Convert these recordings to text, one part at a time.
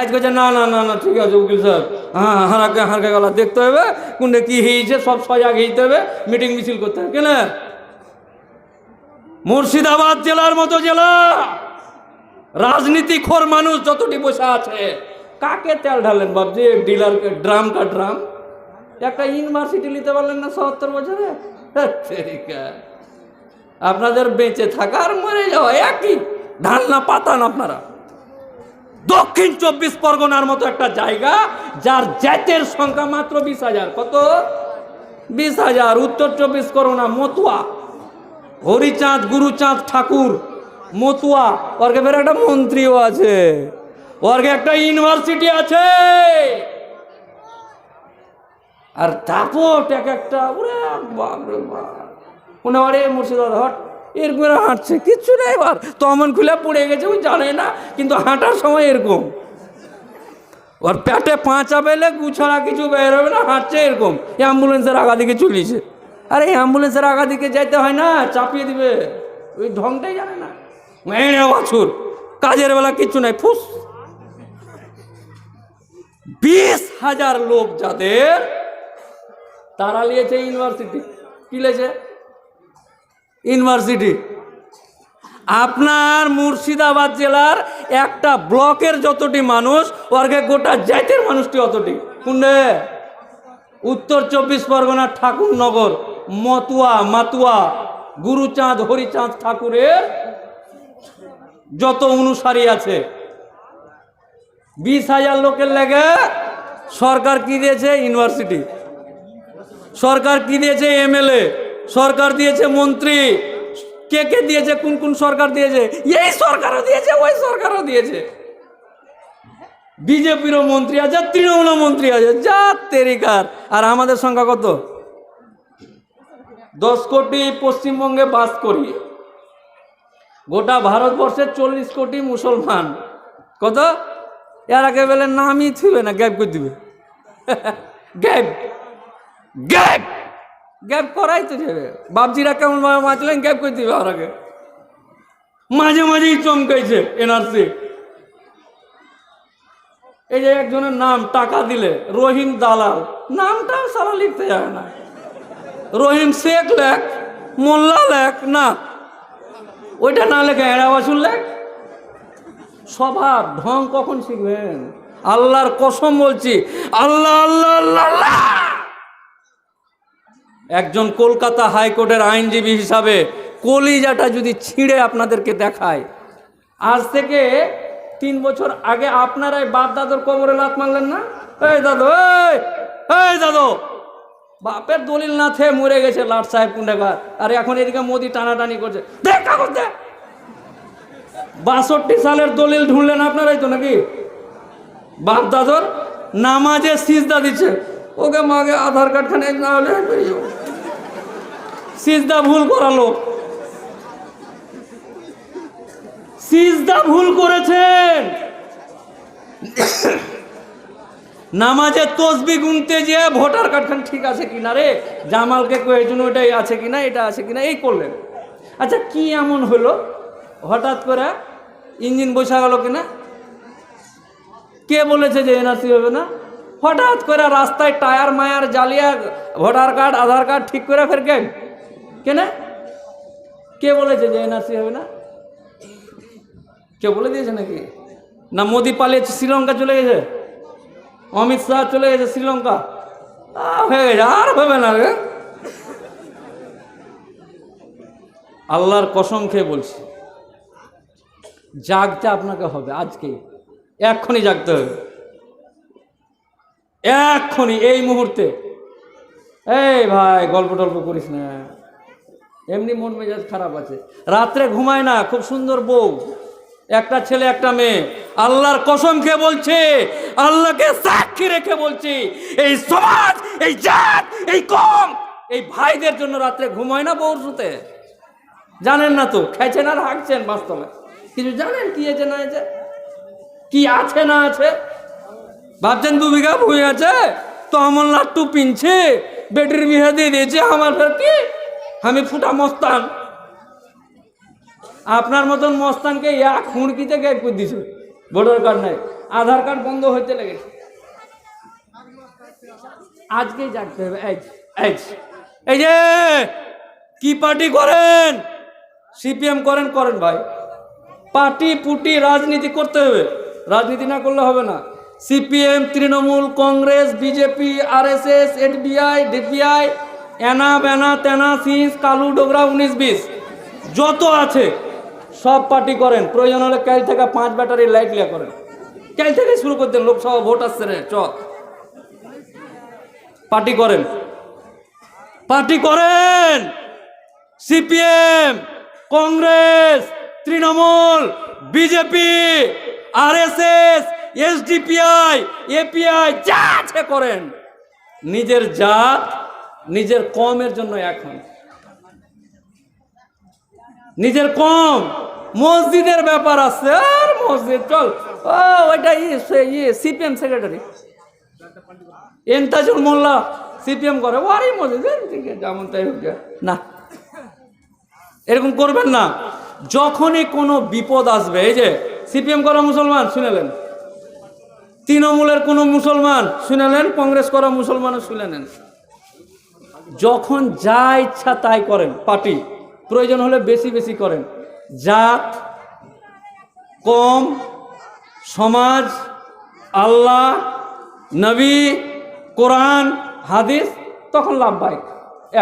আজ কাছে না না না না, ঠিক আছে, উকিল স্যার হ্যাঁ হারাকে, হারকে গলা দেখতে হবে কোনটা কি হয়েছে সব সজাগ হইতে হবে, মিটিং মিছিল করতে হবে, কেন? মুর্শিদাবাদ জেলার মতো জেলা। রাজনীতি খোর মানুষ যতটি বসে আছে, কাকে তেল ঢালেন বাবজি ডিলার ড্রাম কা ড্রাম? একটা ইউনিভার্সিটি নিতে পারলেন না সত্তর বছরে। আপনাদের বেঁচে থাকা আর মরে যাওয়া একই, ধান না পাতান আপনারা। দক্ষিণ চব্বিশ পরগনার মতো একটা জায়গা, যার জাতের সংখ্যা মাত্র বিশ হাজার। কত? বিশ হাজার। উত্তর চব্বিশ পরগনা, মতুয়া। হরিচাঁদ, গুরুচাঁদ, ঠাকুর, মতুয়া। ওরকে ফের একটা মন্ত্রীও আছে। ওরকে একটা ইউনিভার্সিটি আছে। আর দাপট এক একটা। ওরে বাপ। হয় মুর্শিদাবাদ, হট। এরকম হাঁটছে, কিচ্ছু নেই এবার। তমন খুলে পড়ে গেছে ওই জানে না, কিন্তু হাঁটার সময় এরকম। ওর পেটে পাঁচা পেলে গুছাড়া কিছু বের হবে না, হাঁটছে এরকম। অ্যাম্বুলেন্সের আগা দিকে চলিয়েছে আরে অ্যাম্বুলেন্সের আগা দিকে যাইতে হয় না, চাপিয়ে দিবে। ওই ঢংটাই জানে না। মেয়ে বাছুর, কাজের বেলা কিচ্ছু নাই, ফুস। বিশ হাজার লোক যাদের, তারা নিয়েছে ইউনিভার্সিটি। কি লিয়েছে ইউনিভার্সিটি। আপনার মুর্শিদাবাদ জেলার একটা ব্লকের যতটি মানুষ ওরকে গোটা জাতের মানুষটি অতটি। কোনরে উত্তর চব্বিশ পরগনার ঠাকুরনগর, মতুয়া, মাতুয়া, গুরুচাঁদ, হরিচাঁদ ঠাকুরের যত অনুসারী আছে। বিশ হাজার লোকের লেগে সরকার কি দিয়েছে? ইউনিভার্সিটি। সরকার কি দিয়েছে? এমএলএ। সরকার দিয়েছে মন্ত্রী। কে কে দিয়েছে, কোন কোন সরকার দিয়েছে? এই সরকারও দিয়েছে, ওই সরকারও দিয়েছে। বিজেপিরও মন্ত্রী আছে তৃণমূল মন্ত্রী আছে, যা তেরিকার আর আমাদের সংখ্যা কত? দশ কোটি পশ্চিমবঙ্গে বাস করি। গোটা ভারতবর্ষের চল্লিশ কোটি মুসলমান। কত? এর আগে বলে নামই থিবে না, গ্যাপ করে দিবে। গ্যাপ। গ্যাপ। গ্যাপ করাই তো যাবে বাপজিরা কেমন ভাবে মাছলেন গ্যাপ করে দিবে আর আগে মাঝে মাঝেই চমকাইছে এনআরসি এই যে একজনের নাম টাকা দিলে, রহিম দালাল। নামটাও সারা লিখতে যায় না। রহিম শেখ লেখ, মোল্লা লেখ, না। ওইটা না লেখে এরা বাসুর লেখ। স্বভাব ঢং কখন শিখবেন? আল্লাহর কসম বলছি, আল্লাহ আল্লাহ আল্লাহ আল্লাহ! একজন কলকাতা হাইকোর্টের আইনজীবী হিসাবে কলিজাটা যদি ছিঁড়ে আপনাদেরকে দেখায়, আজ থেকে তিন বছর আগে আপনারাই বাপ দাদুর কবরে লাত মারলেন না? এই দাদু এই দাদু, বাপের দলিল না থে মরে গেছে লাট সাহেব কুন্ডাকার আর এখন এদিকে মোদি টানাটানি করছে। দেখ কাগজ দে। বাষট্টি সালের দলিল ঢুঁড়লেন আপনারাই তো নাকি? বাপ দাদর নামাজে সিজদা দিচ্ছে। ওকে মাকে আধার কার্ড খানে না হলে সিজদা ভুল করালো সিজদা ভুল করেছেন। নামাজে তসবি গুনতে যে ভোটার কার্ড খান ঠিক আছে কিনা রে? জামালকে কয়েছেন ওইটাই আছে কিনা, এটা আছে কিনা, এই করলেন। আচ্ছা কি এমন হলো? হঠাৎ করে ইঞ্জিন বসা গেল কিনা? কে বলেছে যে এনআরসি হবে না? হঠাৎ করে রাস্তায় টায়ার, মায়ার জ্বালিয়ে ভোটার কার্ড, আধার কার্ড ঠিক করে ফের কেন? কেন কে বলেছে যে এনআরসি হবে না? কে বলে দিয়েছে নাকি? না, মোদি পালিয়েছে, শ্রীলঙ্কা চলে গেছে। অমিত শাহ চলে গেছে, শ্রীলঙ্কা। হয়ে গেছে, আর হবে না রে। আল্লাহর কসম খেয়ে বলছি, জাগতে আপনাকে হবে, আজকে। এক্ষুনি জাগতে হবে। এক্ষুনি, এই মুহূর্তে। এই ভাই, গল্প টল্প করিস না। এমনি মন মেজাজ খারাপ আছে। রাত্রে ঘুমায় না, খুব সুন্দর বউ। একটা ছেলে, একটা মেয়ে। আল্লাহর কসম খেয়ে বলছে, আল্লাহকে সাক্ষী রেখে বলছি, এই সমাজ, এই জাত, এই কম, এই ভাইদের জন্য রাত্রে ঘুমায় না বউর শুতে জানেন না তো খাইছেন আর হাঁকছেন বাস্তবে। কিছু জানেন কি আছে না আছে? কি আছে না আছে? ভাবছেন দু বিঘা ভুঁই আছে? তো আমার লাট্টু পিনছে, বেটির বিয়ে দিয়ে দিয়েছে, আমার কি? আমি ফুটা মস্তান। আপনার মতন মস্তানকে এক হুড়কিতে গ্যাপ করে দিছে। ভোটার কার্ড নাই। আধার কার্ড বন্ধ হইতে লেগেছে। আজকেই জাগতে হবে। এই যে কি পার্টি করেন? সিপিএম করেন করেন ভাই। পার্টি পুটি রাজনীতি করতে হবে। রাজনীতি না করলে হবে না। CPM, Trinamool, Congress, BJP, RSS NBI DPI, এনা, বেনা, তেনা, সিস, কালু, ডোগরা, উনিশ, বিশ। যত আছে, সব পার্টি করেন। প্রয়োজন হলে কাল থেকে পাঁচ ব্যাটারি লাইট লিয়া করেন। কাল থেকে শুরু করতেন লোকসভা ভোট আসছে রে চ পার্টি করেন। পার্টি করেন! CPM, Congress, Trinamool, BJP, RSS SDPI API যা আছে করেন। নিজের জাত নিজের কমের জন্য এখন নিজের কম মসজিদের ব্যাপার আছে। আর মসজিদ চল। ও ওইটা ইয়ে CPM secretary. Entajul Molla CPM করে। ওয়ারই মসজিদ। এ, যেমন তাই হোক না। এরকম করবেন না। যখনই কোনো বিপদ আসবে এই যে সিপিএম করা মুসলমান শুনেলেন তৃণমূলের কোনো মুসলমান শুনেলেন, কংগ্রেস করা মুসলমানও শুনে নেন যখন যা ইচ্ছা তাই করেন, পার্টি। প্রয়োজন হলে বেশি বেশি করেন। জাত কম, সমাজ, আল্লাহ, নবী, কোরআন, হাদিস, তখন লাভবাহিক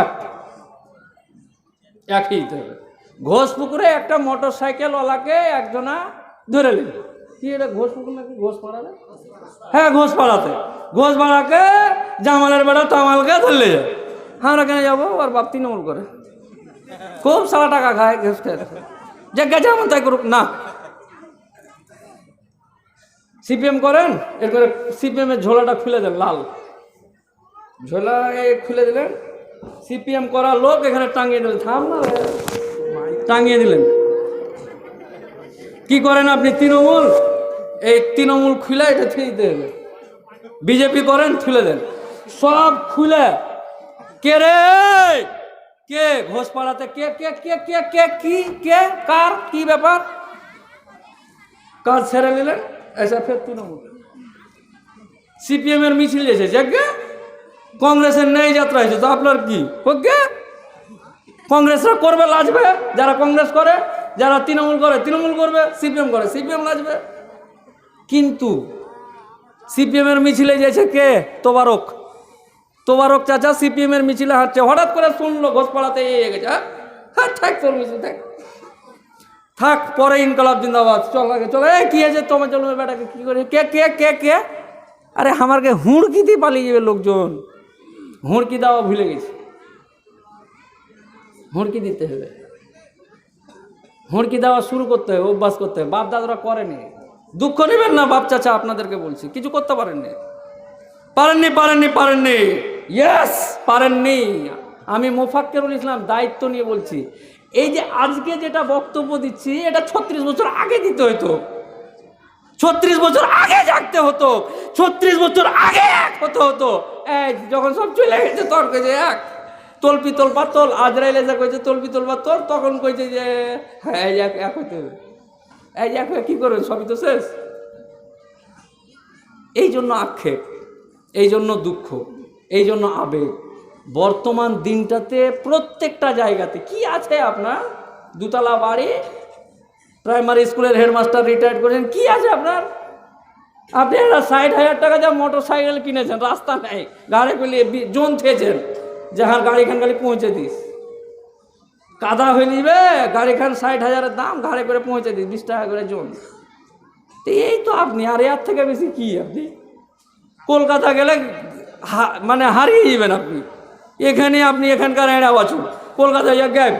এক। একই। দিতে ঘোষ পুকুরে একটা মোটর সাইকেলওয়ালাকে একজনা ধরে নিল। কি এটা, ঘোষ পুকুর নাকি? ঘোষ পাড়াতে হ্যাঁ ঘোষ পাড়াতে ঘোষ পাড়াকে জামালের বেড়া তামালকে ধরলে যায়। আমরা কেন যাব? আর বাপ তৃণমূল করে। খুব সারা টাকা খায় ঘোষ খেয়ে। যে গেছে এমন তাই করুক, না। সিপিএম করেন, এরপরে সিপিএম এর ঝোলাটা খুলে দেন লাল। ঝোলা খুলে দিলেন। সিপিএম করা লোক এখানে টাঙিয়ে দিলেন। থাম না টাঙিয়ে দিলেন। কি করেন আপনি, তৃণমূল? এই তৃণমূল খুলে এটা থুয়ে দিতে হবে বিজেপি করেন খুলে দেন। সব খুলে। কে রে? কে? ঘোষপাড়াতে কে কে কে কে কে, কি, কে, কার, কি ব্যাপার? কাজ ছেড়ে নিলেন? এসে ফের তৃণমূল। সিপিএম এর মিছিল এসে যাকে কংগ্রেসের নেই যাত্রা হয়েছে, তো আপনার কি? ওকে কংগ্রেসরা করবে, লাজবে। যারা কংগ্রেস করে, যারা তৃণমূল করে, তৃণমূল করবে, সিপিএম করে, সিপিএম লাজবে। কিন্তু সিপিএমের মিছিলে যেছে কে? তোবারক। তোবারক চাচা সিপিএমের মিছিলে হাঁটছে। হঠাৎ করে শুনলো ঘোষপাড়াতে এই গেছে হ্যাঁ? হ্যাঁ থাক, তোর মিছিল, থাক। থাক, পরে ইনকলাব জিন্দাবাদ। চল আগে, চল। এ কি আছে তোমার চলো বেটাকে কি করে? কে কে কে কে? আরে হুড়কি দিয়ে পালিয়ে যাবে লোকজন। হুড়কি দেওয়া ভুলে গেছে। হুড়কি দিতে হবে। হুড়কি দেওয়া শুরু করতে হবে, অভ্যাস করতে হবে। বাপ দাদারা করেনি। দুঃখ নেবেন না, বাপ চাচা, আপনাদেরকে বলছি। কিছু করতে পারেননি। পারেননি পারেননি পারেননি। ইয়েস পারেননি। আমি মোফাক্কেরুল ইসলাম দায়িত্ব নিয়ে বলছি। এই যে আজকে যেটা বক্তব্য দিচ্ছি, এটা ছত্রিশ বছর আগে দিতে হতো ছত্রিশ বছর আগে জাগতে হতো। ছত্রিশ বছর আগে এক হতে হতো। যখন সব চলে গেছে, তখন কইছে এক। তোল পিতল পাতল আজরাইলে যা কইছে তোল পিতল পাতল তখন কইছে যে হ্যাঁ এক হইতে হবে। এই এক কী করবেন? সবই তো শেষ। এই জন্য আক্ষেপ, এই জন্য দুঃখ, এই জন্য আবেগ। বর্তমান দিনটাতে প্রত্যেকটা জায়গাতে কি আছে আপনার? দুতলা বাড়ি প্রাইমারি স্কুলের হেডমাস্টার রিটায়ার্ড করেছেন, কি আছে আপনার? আপনি একটা ষাট হাজার টাকা যা মোটর সাইকেল কিনেছেন, রাস্তা নেই, গাড়ি পেলে জোন যে হ্যাঁ গাড়িখান গাড়ি পৌঁছে দিস। কাদা হয়ে নিবে, গাড়িখান ষাট হাজারের দাম, ঘাড়ে করে পৌঁছে দিই, বিশ টাকা করে জন এই তো আপনি, আর এর থেকে বেশি কি আপনি? কলকাতা গেলে মানে হারিয়ে যাবেন আপনি। এখানে আপনি এখানকার এড়া বাছুন কলকাতায় গ্যাপ।